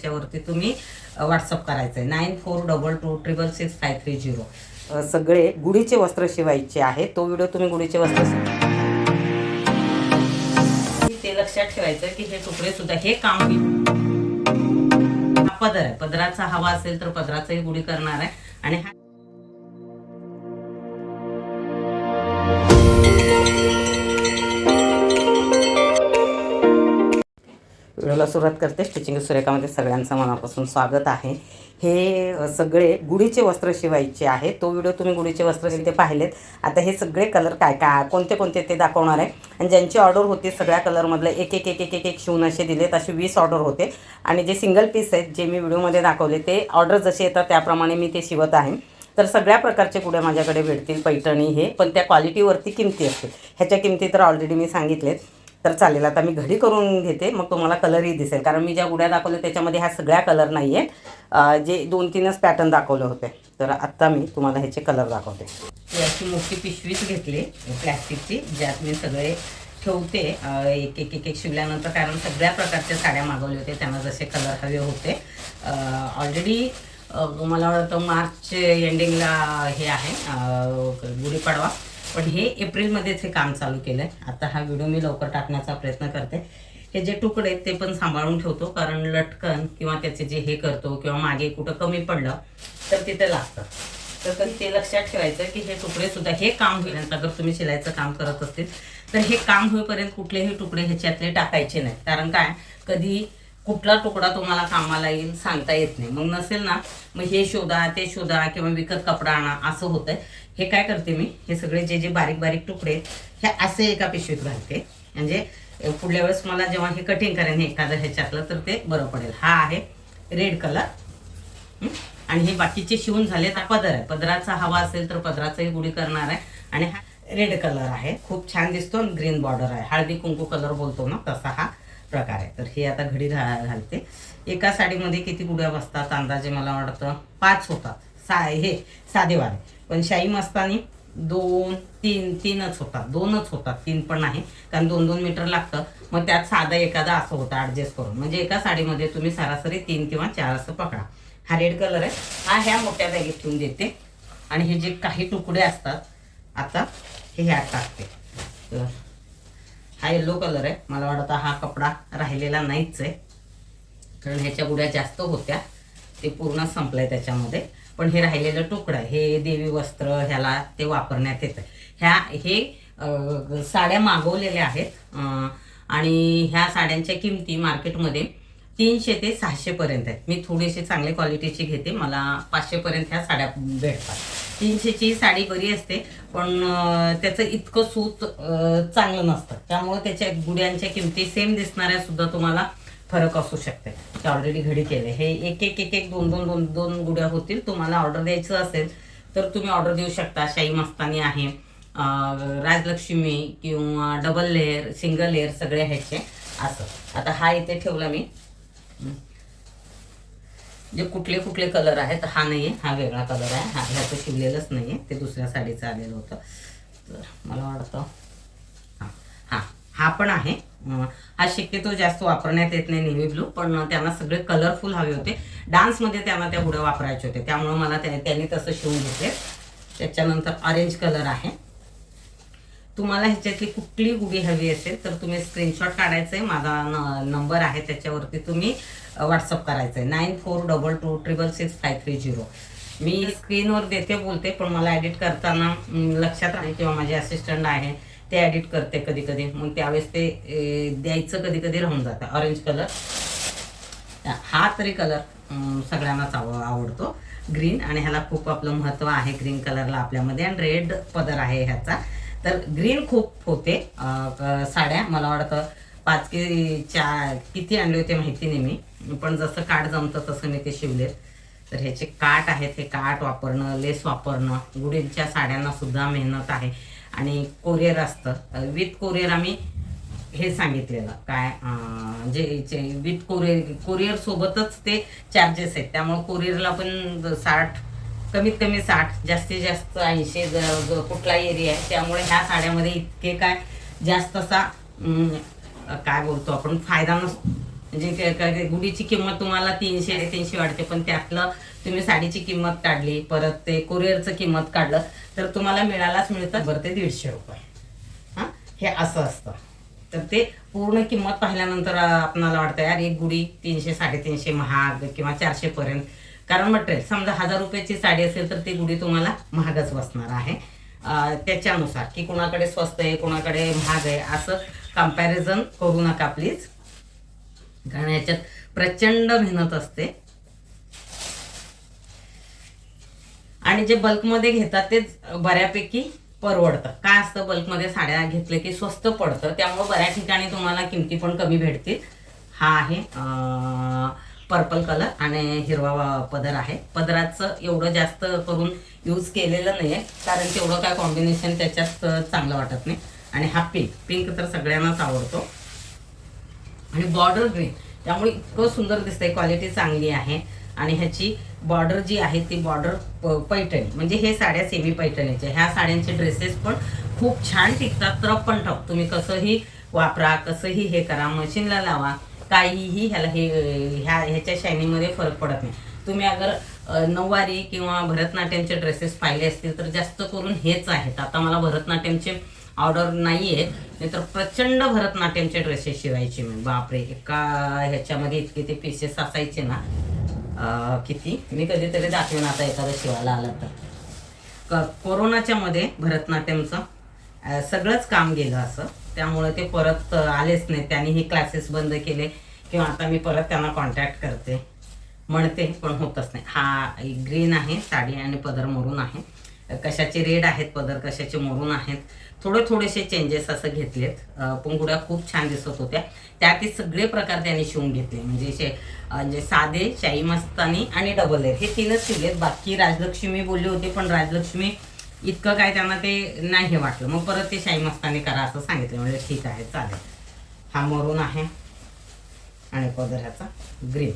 त्याच्यावरती तुम्ही व्हॉट्सअप करायचं आहे nine four double two triple six five three zero सगळे गुढीचे वस्त्र शिवायचे आहे तो व्हिडिओ तुम्ही गुढीचे वस्त्र ते लक्षात ठेवायचं की हे तुकडे सुद्धा हे काम हा पदर आहे. पदराचा हवा असेल तर पदराचाही गुढी करणार आहे. आणि हा व्हिडिओला सुरुवात करते. स्टिचिंग सुरेखामध्ये सगळ्यांचं मनापासून स्वागत आहे. हे सगळे गुढीचे वस्त्र शिवायचे आहे. तो व्हिडिओ तुम्ही गुढीचे वस्त्र ते पाहिलेत. आता हे सगळे कलर काय काय कोणते कोणते ते दाखवणार आहे? आणि ज्यांची ऑर्डर होती सगळ्या कलरमधले एक एक एक एक एक एक शिवून असे दिलेत. असे वीस ऑर्डर होते. आणि जे सिंगल पीस आहेत जे मी व्हिडिओमध्ये दाखवले ते ऑर्डर जसे येतात त्याप्रमाणे मी ते शिवत आहे. तर सगळ्या प्रकारचे गुढे माझ्याकडे भेटतील पैठणी हे. पण त्या क्वालिटीवरती किमती असतील. ह्याच्या किमती तर ऑलरेडी मी सांगितलेत. तर चालेल आता मी घडी करून घेते मग तुम्हाला कलरही दिसेल. कारण मी ज्या गुड्या दाखवल्या त्याच्यामध्ये ह्या सगळ्या कलर नाही आहेत जे दोन तीनच पॅटर्न दाखवले होते. तर आत्ता मी तुम्हाला ह्याचे कलर दाखवते. याची मोठी पिशवीच घेतली प्लॅस्टिकची ज्यात मी सगळे ठेवते. एक एक एक एक शिवल्यानंतर कारण सगळ्या प्रकारच्या साड्या मागवल्या होत्या त्यांना जसे कलर हवे होते. ऑलरेडी मला वाटतं मार्च एंडिंगला हे आहे गुढीपाडवा. पण हे एप्रिलमध्येच हे काम चालू केलं आहे आता हा व्हिडिओ मी लवकर टाकण्याचा प्रयत्न करते. हे जे तुकडे आहेत ते पण सांभाळून ठेवतो कारण लटकन किंवा त्याचे जे हे करतो किंवा मागे कुठं कमी पडलं तर तिथे लागतं. तर कधी ते लक्षात ठेवायचं की हे तुकडे सुद्धा हे काम होईपर्यंत अगर तुम्ही शिलाईचं काम करत असतील तर हे काम होईपर्यंत कुठलेही तुकडे ह्याच्यातले टाकायचे नाहीत. कारण काय? कधी कुठला तुकडा तुम्हाला कामाला येईल सांगता येत नाही. मग नसेल ना मग हे शोधा ते शोधा किंवा विकत कपडा आणा असं होतंय. हे काय करते मी? हे सगळे जे जे बारीक बारीक तुकडे हे असे एका पिशवीत घालते. म्हणजे पुढल्या वेळेस मला जेव्हा हे कटिंग करेन एखादं ह्याच्यातलं तर ते बरं पडेल. हा आहे रेड कलर आणि हे बाकीचे शिवून झाले तर पदर आहे. पदराचा हवा असेल तर पदराचाही गुढी करणार आहे. आणि हा रेड कलर आहे. खूप छान दिसतो ग्रीन बॉर्डर आहे. हळदी कुंकू कलर बोलतो ना तसा हा प्रकार आहे. तर हे आता घडी घा घालते. एका साडीमध्ये किती गुड्या बसतात? अंदाजे मला वाटतं पाच होतात. सा हे साधेवाले. पण शाही मस्तानी दोन तीन तीनच होतात. दोनच होतात. तीन पण नाही कारण दोन दोन मीटर लागतं. मग त्यात साधं एखादा असं होतं ॲडजस्ट करून. म्हणजे एका साडीमध्ये तुम्ही सरासरी तीन किंवा चार असं पकडा. हा रेड कलर आहे. हा ह्या मोठ्या बॅगेत ठेवून देते. आणि हे जे काही तुकडे असतात आता हे ह्यात टाकते. तर हा येल्लो कलर आहे. मला वाटतं हा कपडा राहिलेला नाहीच आहे. कारण ह्याच्या गुड्या जास्त होत्या. ते पूर्ण संपलं आहे त्याच्यामध्ये. पण हे राहिलेलं तुकडं हे देवी वस्त्र ह्याला ते वापरण्यात येतं. ह्या हे साड्या मागवलेल्या आहेत. आणि ह्या साड्यांच्या किमती मार्केटमध्ये तीनशे ते सहाशेपर्यंत आहेत. मी थोडीशी चांगली क्वालिटीची घेते. मला पाचशेपर्यंत ह्या साड्या भेटतात. तीनशेची साडी बरी असते पण त्याचं इतकं सूत चांगलं नसतं. त्यामुळे त्याच्या गुड्यांच्या किमती सेम दिसणाऱ्या सुद्धा तुम्हाला फरक असू शकते. ते ऑलरेडी घडी केले. हे एक एक एक एक दोन दोन दोन दोन गुड्या होतील. तुम्हाला ऑर्डर द्यायचं असेल तर तुम्ही ऑर्डर देऊ शकता. शाही मस्तानी आहे राजलक्ष्मी किंवा डबल लेअर सिंगल लेअर सगळे ह्याचे. असं. आता हा इथे ठेवला मी. जे कुठले कुठले कलर आहेत हा नाही आहे हा वेगळा कलर आहे. हा ह्याचं शिवलेलंच नाही आहे ते दुसऱ्या साडीचं आलेलं होतं. तर मला वाटतं हां. हां. हा पण आहे. हा शक्यतो जास्त वापरण्यात येत नाही नेव्ही ब्लू पण त्यांना सगळे कलरफुल हवे होते. डान्समध्ये त्यांना त्या गुड्या वापरायचे होते. त्यामुळे मला त्या त्यांनी तसं शिवून घेतले. त्याच्यानंतर ऑरेंज कलर आहे. तुम्हाला ह्याच्यातली कुठली हुडी हवी असेल तर तुम्ही स्क्रीनशॉट काढायचं आहे माझा न नंबर आहे त्याच्यावरती तुम्ही व्हॉट्सअप करायचं आहे nine four double two triple six five three zero मी स्क्रीनवर देते बोलते पण मला एडिट करताना लक्षात आहे किंवा माझे असिस्टंट आहे. ते ॲडिट करते कधी कधी मग त्यावेळेस ते द्यायचं कधी कधी राहून जातं. ऑरेंज कलर हा तरी कलर सगळ्यांनाच आव आवडतो. ग्रीन आणि ह्याला खूप आपलं महत्त्व आहे ग्रीन कलरला आपल्यामध्ये. आणि रेड पदर आहे ह्याचा. तर ग्रीन खूप होते. साड्या. मला वाटतं पाच की चार किती आणले होते माहिती नाही मी. पण जसं काठ जमतं तसं मी ते शिवलेत. तर ह्याचे काठ आहेत हे काठ वापरणं लेस वापरणं गुडींच्या साड्यांना सुद्धा मेहनत आहे. आणि कोरिअर असतं. विथ कोरिअर आम्ही हे सांगितलेलं. काय जे विथ कोरिअर कोरिअर सोबतच ते चार्जेस आहेत. त्यामुळे कोरिअरला पण साठ कमीत कमी साठ जास्तीत जास्त ऐंशी कुठला एरिया आहे. त्यामुळे ह्या साड्यामध्ये इतके काय जास्त असा काय बोलतो आपण फायदा नस म्हणजे काय- गुढीची किंमत तुम्हाला तीनशे तीनशे वाटते पण त्यातलं तुम्ही साडीची किंमत काढली परत ते कुरिअरचं किंमत काढलं तर तुम्हाला मिळालाच मिळतं बरं ते दीडशे रुपये. हां? हे असं असतं. तर ते पूर्ण किंमत पाहिल्यानंतर आपणाला वाटतं यार एक गुढी तीनशे साडेतीनशे महाग किंवा चारशेपर्यंत. कारण मटेरियल समजा हजार रुपयाची साडी असेल तर ती गुढी तुम्हाला महागच बसणार आहे. त्याच्यानुसार की कुणाकडे स्वस्त आहे कुणाकडे महाग आहे असं कंपॅरिझन करू नका प्लीज कारण याच्यात प्रचंड मेहनत असते. आणि जे बल्कमध्ये घेतात तेच बऱ्यापैकी परवडतं काय असतं बल्कमध्ये साड्या घेतले की स्वस्त पडतं त्यामुळे बऱ्याच ठिकाणी तुम्हाला किमती पण कमी भेटतील. हा आहे पर्पल कलर आणि हिरवा पदर आहे. पदराचं एवढं जास्त करून यूज केलेलं नाही आहे कारण तेवढं काय कॉम्बिनेशन त्याच्यात चांगलं वाटत नाही. आणि हा पिंक पिंक तर सगळ्यांनाच आवडतो. आणि बॉर्डर ग्रीन त्यामुळे इतकं सुंदर दिसतंय क्वालिटी चांगली आहे. आणि ह्याची बॉर्डर जी आहे ती बॉर्डर पैठणी. म्हणजे हे साड्या सेमी पैठणीच्या. ह्या साड्यांचे ड्रेसेस पण खूप छान टिकतात. तर पण ठप तुम्ही कसंही वापरा कसंही हे करा मशीनला लावा. काहीही ह्याला हे ह्या ह्याच्या शायनीमध्ये फरक पडत नाही. तुम्ही अगर नऊवारी किंवा भरतनाट्यमचे ड्रेसेस पाहिले असतील तर जास्त करून हेच आहेत. आता मला भरतनाट्यमचे ऑर्डर नाही आहे नाहीतर प्रचंड भरतनाट्यमचे ड्रेसेस शिवायचे मी. बापरे एका ह्याच्यामध्ये इतके ते पीसेस असायचे ना. किती? मी कधीतरी दाखवेन आता एखादं शिवायला आलं तर. क कोरोनाच्या मध्ये भरतनाट्यमचं सगळंच काम गेलं असं. त्यामुळे ते परत आलेच नाही त्यांनी हे क्लासेस बंद केले किंवा आता मी परत त्यांना कॉन्टॅक्ट करते. म्हणते पण होतच नाही. हा ग्रीन आहे साडी आणि पदर मरून आहे. कशाचे रेड आहेत पदर कशाचे मरून आहेत? थोडे थोडेसे चेंजेस असं घेतलेत. पंगुड्या खूप छान दिसत होत्या. त्यातील सगळे प्रकार त्यांनी शिवून घेतले. म्हणजे शे म्हणजे साधे शाही मस्तानी आणि डबल एअर हे तीनच शिवलेत. बाकी राजलक्ष्मी बोलली होती पण राजलक्ष्मी इतकं काय त्यांना ते नाही वाटलं. मग परत ते शाही मस्तानी करा असं सांगितलं. म्हणजे ठीक आहे चालेल. हा मरून आहे. आणि पदर ह्याचा ग्रीन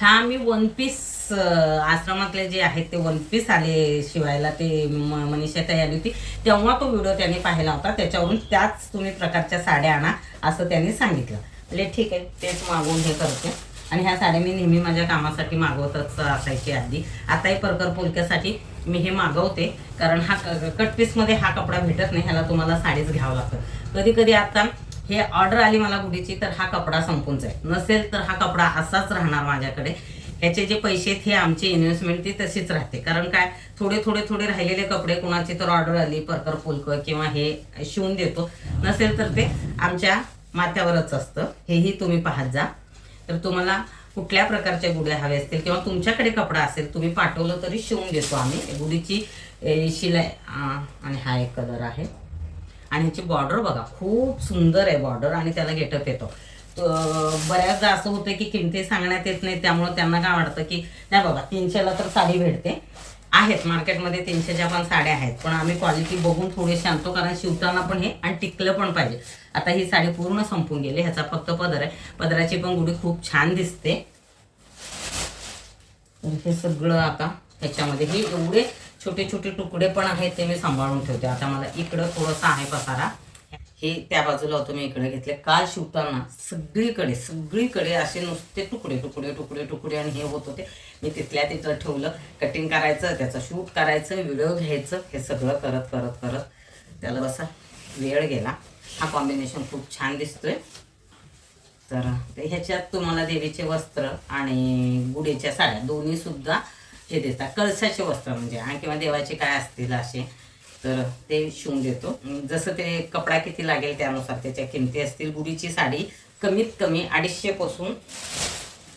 हा मी वन पीस आश्रमातले जे आहेत ते वन पीस आले शिवायला ते म- मनीषा ताई आली होती. तेव्हा तो व्हिडिओ त्यांनी पाहिला होता. त्याच्यावरून त्याच तुम्ही प्रकारच्या साड्या आणा असं त्यांनी सांगितलं. म्हणजे ठीक आहे तेच मागवून हे करते. आणि ह्या साड्या मी नेहमी माझ्या कामासाठी मागवतच असायची आधी. आताही परकर पोलक्यासाठी मी हे मागवते कारण हा कट पीसमध्ये हा कपडा भेटत नाही ह्याला तुम्हाला साडीच घ्यावं लागतं. कधी कधी आता हे ऑर्डर आली मला गुढीची तर हा कपडा संपून जाईल. नसेल तर हा कपडा असाच राहणार माझ्याकडे. ह्याचे जे पैसे आहेत हे आमची इन्व्हेस्टमेंट ते तशीच राहते. कारण काय? थोडे थोडे थोडे राहिलेले कपडे कोणाची तर ऑर्डर आली परकर पुलक किंवा हे शिवून देतो. नसेल तर ते आमच्या माथ्यावरच असतं. हेही तुम्ही पाहत जा. तर तुम्हाला कुठल्या प्रकारच्या गुड्या हव्या असतील किंवा तुमच्याकडे कपडा असेल तुम्ही पाठवलं तरी शिवून देतो आम्ही. गुढीची शिलाई आणि हा एक कलर आहे. आणि ह्याची बॉर्डर बघा खूप सुंदर आहे बॉर्डर आणि त्याला गेटअप येतो. बऱ्याचदा असं होतं की किमती सांगण्यात येत नाही त्यामुळं त्यांना काय वाटतं की नाही बाबा तीनशेला तर साडी भेटते. आहेत मार्केटमध्ये तीनशेच्या पण साड्या आहेत पण आम्ही क्वालिटी बघून थोडेसे आणतो कारण शिवताना पण हे आणि टिकलं पण पाहिजे. आता ही साडी पूर्ण संपून गेली ह्याचा फक्त पदर आहे. पदराची पण गुढी खूप छान दिसते. हे सगळं आता ह्याच्यामध्ये हे एवढे छोटे छोटे तुकडे पण आहेत ते मी सांभाळून ठेवते. आता मला इकडं थोडंसं आहे पसारा. हे त्या बाजूला होतं मी इकडे घेतले. काल शिवताना सगळीकडे सगळीकडे असे नुसते तुकडे तुकडे तुकडे तुकडे आणि हे होत होते. मी तिथल्या तिथं ठेवलं. कटिंग करायचं त्याचं शूट करायचं व्हिडिओ घ्यायचं हे सगळं करत करत करत. त्याला असा वेळ गेला. हा कॉम्बिनेशन खूप छान दिसतोय. तर ह्याच्यात तुम्हाला देवीचे वस्त्र आणि गुढीच्या साड्या दोन्ही सुद्धा हे देतात. कळसाचे वस्त्र म्हणजे आणि किंवा देवाचे काय असतील असे. तर ते शिवून देतो. जसं ते कपडा किती लागेल त्यानुसार त्याच्या किमती असतील. गुढीची साडी कमीत कमी अडीचशे पासून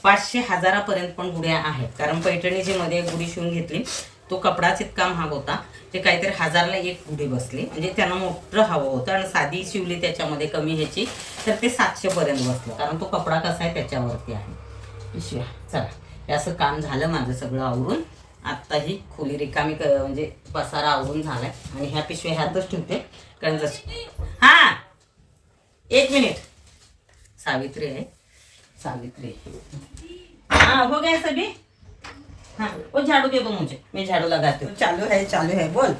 पाचशे हजारापर्यंत पण गुड्या आहेत. कारण पैठणीची मध्ये गुढी शिवून घेतली. तो कपडाच इतका महाग होता. ते काहीतरी हजारला एक गुढी बसली. म्हणजे त्यांना मोठं हवं होतं आणि साधी शिवली त्याच्यामध्ये कमी ह्याची. तर ते सातशे पर्यंत बसलं. कारण तो कपडा कसा आहे त्याच्यावरती आहे. पिशव्या. चला. हे असं काम झालं माझं सगळं आवरून. आत्ता ही खोली रिकामी क- म्हणजे पसारा आवरून झालाय. आणि ह्या पिशव्या ह्यातच ठेवते. कारण जशी हा! एक मिनिट. सावित्री आहे. सावित्री. हाँ हो गया सभी? हाँ. वो झाड़ू दे दो मुझे. मैं झाड़ू लगाती हूँ चालू है चालू है बोल.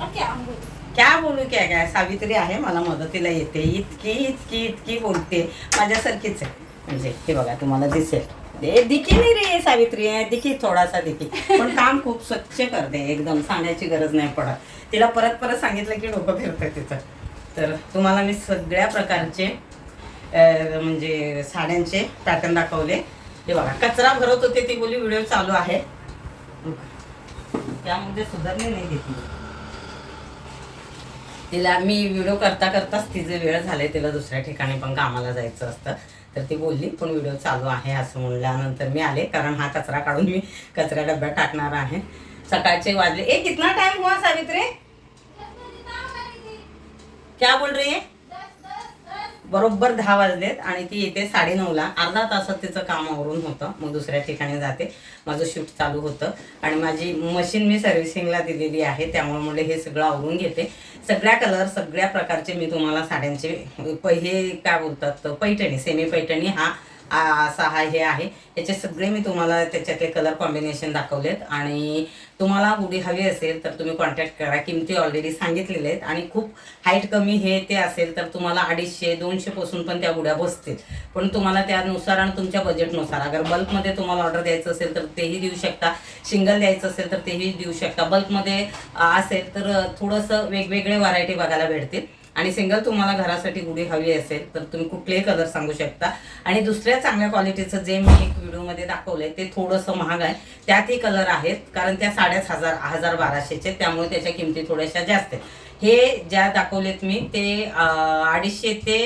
अब क्या क्या बोलू क्या काय? सावित्री आहे मला मदतीला येते. इतकी इतकी इतकी बोलते. माझ्यासारखीच आहे. म्हणजे हे बघा तुम्हाला दिसेल. ए दिखी नाही रे सावित्री आहे दिखी थोडासा दिखी. पण काम खूप स्वच्छ करते एकदम सांगायची गरज नाही पडत. तिला परत परत सांगितलं की डोकं फिरतं तिचं तर तुम्हाला मी सगळ्या प्रकारचे म्हणजे साड्यांचे पॅटर्न दाखवले. हे बघा कचरा भरत होते ती बोली व्हिडिओ चालू आहे. त्यामध्ये सुधारणे नाही घेतली. तिला मी व्हिडिओ करता करताच तिचे वेळ झाले तिला दुसऱ्या ठिकाणी पण कामाला जायचं असतं. तर ती बोलली पण व्हिडिओ चालू आहे असं म्हणल्यानंतर मी आले कारण हा कचरा काढून मी कचरा डब्यात टाकणार आहे. सकाळचे वाजले. ए कितना टाइम हुआ सावित्री? क्या बोल रही है? बरोबर दहा वाजलेत आणि ती येते साडेनऊला. अर्धा तासात तिचं काम आवरून होतं. मग दुसऱ्या ठिकाणी जाते. माझं शूट चालू होतं. आणि माझी मशीन मी सर्व्हिसिंगला दिलेली आहे. त्यामुळे म्हणले हे सगळं आवरून घेते. सगळ्या कलर सगळ्या प्रकारचे मी तुम्हाला साड्यांचे हे काय बोलतात? पैठणी सेमी पैठणी हा असा हा हे आहे. याचे सगळे मी तुम्हाला त्याच्यातले कलर कॉम्बिनेशन दाखवलेत. आणि तुम्हाला हुडी हवी असेल तर तुम्ही कॉन्टॅक्ट करा. किमती ऑलरेडी सांगितलेले आहेत. आणि खूप हाईट कमी हे ते असेल तर तुम्हाला अडीचशे दोनशे पासून पण त्या गुड्या बसतील. पण तुम्हाला त्यानुसार आणि तुमच्या बजेटनुसार अगर बल्कमध्ये तुम्हाला ऑर्डर द्यायचं असेल तर तेही देऊ शकता. सिंगल द्यायचं असेल तर तेही देऊ शकता. बल्कमध्ये असेल तर थोडंसं वेगवेगळे व्हरायटी बघायला भेटतील. आणि सिंगल तुम्हाला घरासाठी गुढी हवी असेल तर तुम्ही कुठलेही कलर सांगू शकता. आणि दुसऱ्या चांगल्या क्वालिटीचं जे मी एक व्हिडिओमध्ये दाखवलंय ते थोडंसं महाग आहे. त्यातही कलर आहेत कारण त्या साडेच हजार हजार बाराशेचे त्यामुळे त्याच्या किमती थोड्याशा जास्त आहेत. हे ज्या दाखवलेत मी ते अडीचशे ते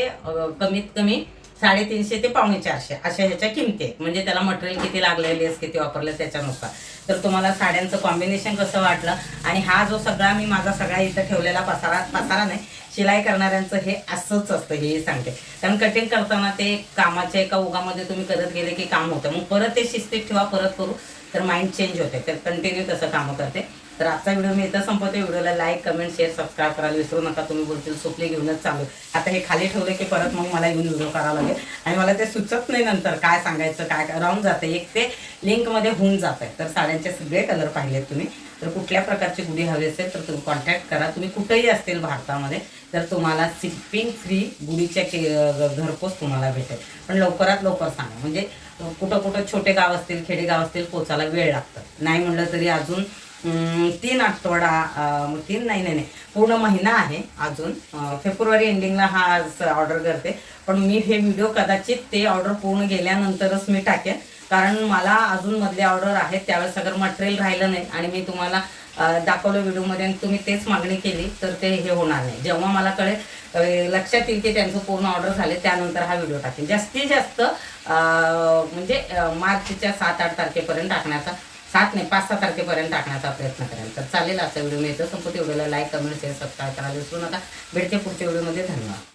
कमीत कमी साडेतीनशे ते पावणे चारशे अशा ह्याच्या किमती आहेत. म्हणजे त्याला मटेरियल किती लागलं लेस किती वापरलं त्याच्यानुसार. तर तुम्हाला साड्यांचं कॉम्बिनेशन कसं वाटलं? आणि हा जो सगळा मी माझा सगळा इथं ठेवलेला पसारा पसारा नाही शिलाई करणाऱ्यांचं हे असंच असतं हे सांगते. कारण कटिंग करताना ते कामाच्या एका उगामध्ये तुम्ही करत गेले की काम होतं. मग परत ते शिस्तीत ठेवा परत करू तर माइंड चेंज होते. तर कंटिन्यू तसं कामं करते. तर आजचा व्हिडिओ मी इथं संपवते. व्हिडिओला लाईक कमेंट शेअर सबस्क्राईब करायला विसरू नका. तुम्ही बोलतील सुपले घेऊनच चालू आता हे खाली ठेवले की परत मग मला येऊन व्हिडिओ करावा लागेल. आणि मला ते सुचत नाही नंतर काय सांगायचं काय काय राहून जाते एक ते लिंकमध्ये होऊन जात आहे तर साड्यांचे सगळे कलर पाहिलेत तुम्ही. तर कुठल्या प्रकारची गुढी हवी असेल तर तुम्ही कॉन्टॅक्ट करा. तुम्ही कुठेही असतील भारतामध्ये तर तुम्हाला शिपिंग फ्री गुढीच्या के- घरपोच तुम्हाला भेटेल. पण लवकरात लवकर सांगा. म्हणजे कुठं कुठं छोटे गाव असतील खेडेगाव असतील पोचायला वेळ लागतं. नाही म्हणलं तरी अजून तीन आठवडा तीन नाही नाही नाही. पूर्ण महिना आहे अजून. फेब्रुवारी एंडिंगला हा ऑर्डर करते. पण मी हे व्हिडिओ कदाचित ते ऑर्डर पूर्ण गेल्यानंतरच मी टाकेन. कारण मला अजून मधले ऑर्डर आहेत त्यावेळेस अगर मटेरियल राहिलं नाही आणि मी तुम्हाला दाखवलं व्हिडिओमध्ये आणि तुम्ही तेच मागणी केली तर ते हे होणार नाही. जेव्हा मला कळेल लक्षात येईल की त्यांचं पूर्ण ऑर्डर झाले त्यानंतर हा व्हिडिओ टाकेन. जास्तीत जास्त म्हणजे मार्चच्या सात आठ तारखेपर्यंत टाकण्याचा सात नाही पाच सहा तारखेपर्यंत टाकण्याचा प्रयत्न करेल तर चालेल असा व्हिडिओ मी इथं संपवते व्हिडिओला लाईक कमेंट शेअर सबस्क्राईब करायला विसरू नका. भेटते पुढच्या व्हिडिओमध्ये. धन्यवाद.